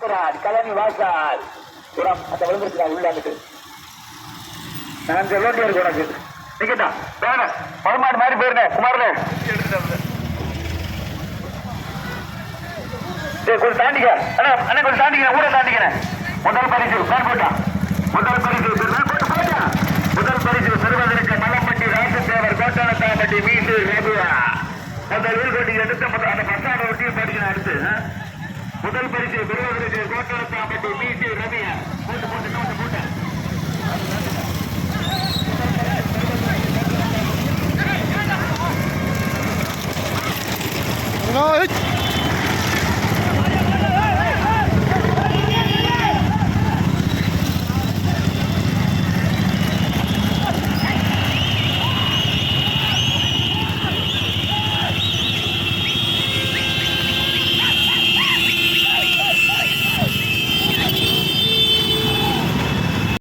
கலனி வாசால் புறம் அந்த விழுந்துருக்கா உள்ளாந்துட்டு நான் இருக்கு உனக்கு. நிக்கட்டா? வேண. மாதிரி போயிருந்தேன் கொஞ்சம் தாண்டிக்க. அண்ணா அண்ணா கொஞ்சம் தாண்டிக்கிறேன் ஊரை தாண்டிக்கிறேன். முதல் பரிசு பேர் போட்டா. முதல் பரிசு பேர் போட்டு போட்டா. முதல் பரிசு பெறுவதற்கு மலம்பட்டி ராசத்தேவர் கோட்டானத்தாம்பட்டி மீண்டு ரகுவா முதல் அந்த பஸ்ஸாட ஒட்டியும் படிக்கணும் அடுத்து விருதுகளுக்கு கோட்டலத்தாம்பட்டி பிசி ரவிய போட்டு போட்டு போட்டு போட்டு Right.